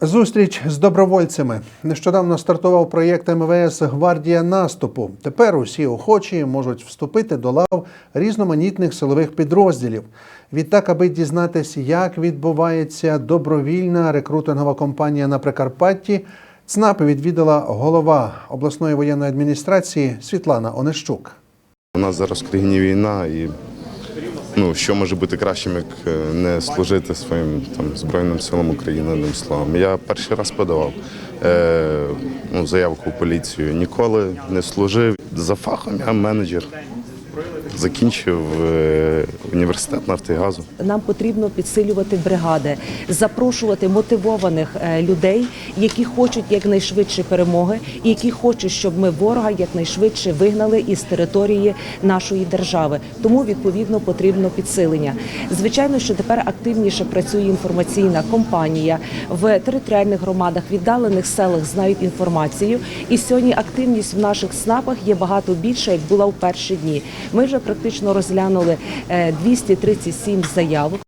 Зустріч з добровольцями. Нещодавно стартував проєкт МВС Гвардія наступу. Тепер усі охочі можуть вступити до лав різноманітних силових підрозділів. Відтак, аби дізнатися, як відбувається добровільна рекрутингова кампанія на Прикарпатті, ЦНАПи відвідала голова обласної воєнної адміністрації Світлана Онищук. У нас зараз в країні війна, і ну, що може бути кращим, як е, не служити своїм там, Збройним силам України, одним словом. Я перший раз подавав е, ну, заявку в поліцію. Ніколи не служив. За фахом я менеджер. Закінчив е, університет Нафтогазу. Нам потрібно підсилювати бригади, запрошувати мотивованих е, людей, які хочуть якнайшвидше перемоги, і які хочуть, щоб ми ворога якнайшвидше вигнали із території нашої держави. Тому відповідно потрібно підсилення. Звичайно, що тепер активніше працює інформаційна компанія в територіальних громадах, віддалених селах знають інформацію. І сьогодні активність в наших СНАПах є багато більша, як була в перші дні. Ми вже практично розглянули е, 237 заявок.